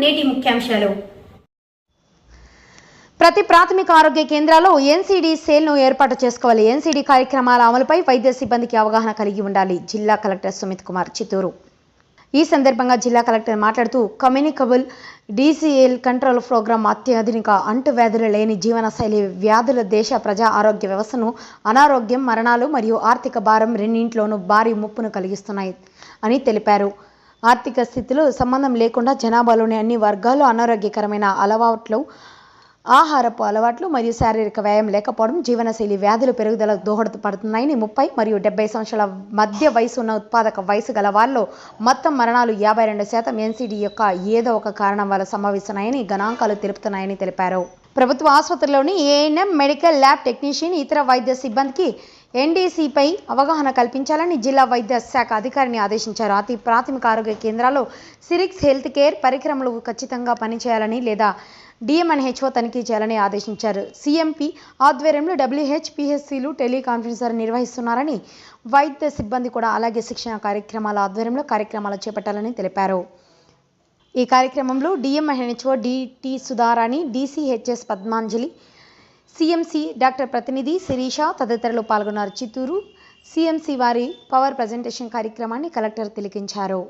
నేటి ముఖ్యాంశాలు. ప్రతి ప్రాథమిక ఆరోగ్య కేంద్రాల్లో ఎన్సీడీ సేల్ను ఏర్పాటు చేసుకోవాలి. ఎన్సీడీ కార్యక్రమాల అమలుపై వైద్య సిబ్బందికి అవగాహన కలిగి ఉండాలి. జిల్లా కలెక్టర్ సుమిత్ కుమార్ చిత్తూరు. ఈ సందర్భంగా జిల్లా కలెక్టర్ మాట్లాడుతూ కమ్యూనికబుల్ డీసీఎల్ కంట్రోల్ ప్రోగ్రాం అత్యాధునిక అంటువ్యాధులు లేని జీవనశైలి వ్యాధుల దేశ ప్రజా ఆరోగ్య వ్యవస్థను అనారోగ్యం మరణాలు మరియు ఆర్థిక భారం రెండింట్లోనూ భారీ ముప్పును కలిగిస్తున్నాయి అని తెలిపారు. ఆర్థిక స్థితిలో సంబంధం లేకుండా జనాభాలోని అన్ని వర్గాలు అనారోగ్యకరమైన అలవాట్లు ఆహారపు అలవాట్లు మరియు శారీరక వ్యాయామం లేకపోవడం జీవనశైలి వ్యాధులు పెరుగుదలకు దోహదపడుతున్నాయని ముప్పై మరియు డెబ్బై సంవత్సరాల మధ్య వయసు ఉన్న ఉత్పాదక వయసు గల వారిలో మొత్తం మరణాలు యాభై రెండు శాతం ఎన్సీడీ యొక్క ఏదో ఒక కారణం వల్ల సంభవిస్తున్నాయని గణాంకాలు తెలుపుతున్నాయని తెలిపారు. ప్రభుత్వ ఆసుపత్రిలోని ఏఎన్ఎం మెడికల్ ల్యాబ్ టెక్నీషియన్ ఇతర వైద్య సిబ్బందికి ఎన్డీసీపై అవగాహన కల్పించాలని జిల్లా వైద్య శాఖ అధికారిని ఆదేశించారు. అతి ప్రాథమిక ఆరోగ్య కేంద్రాల్లో సిరిక్స్ హెల్త్ కేర్ పరికరములు ఖచ్చితంగా పనిచేయాలని లేదా డిఎంఎన్హెచ్ఓ తనిఖీ చేయాలని ఆదేశించారు. సీఎంపీ ఆధ్వర్యంలో డబ్ల్యూహెచ్ టెలికాన్ఫరెన్స్ నిర్వహిస్తున్నారని వైద్య సిబ్బంది కూడా అలాగే శిక్షణ కార్యక్రమాల ఆధ్వర్యంలో కార్యక్రమాలు చేపట్టాలని తెలిపారు. ఈ కార్యక్రమంలో DMNHO DT Sudharani DCHS Padmanjali CMC doctor ప్రతినిధి శిరీష తదితరులు పాల్గొన్నారు. చిత్తూరు సిఎంసి వారి పవర్ ప్రజెంటేషన్ కార్యక్రమాన్ని కలెక్టర్ తిలకించారు.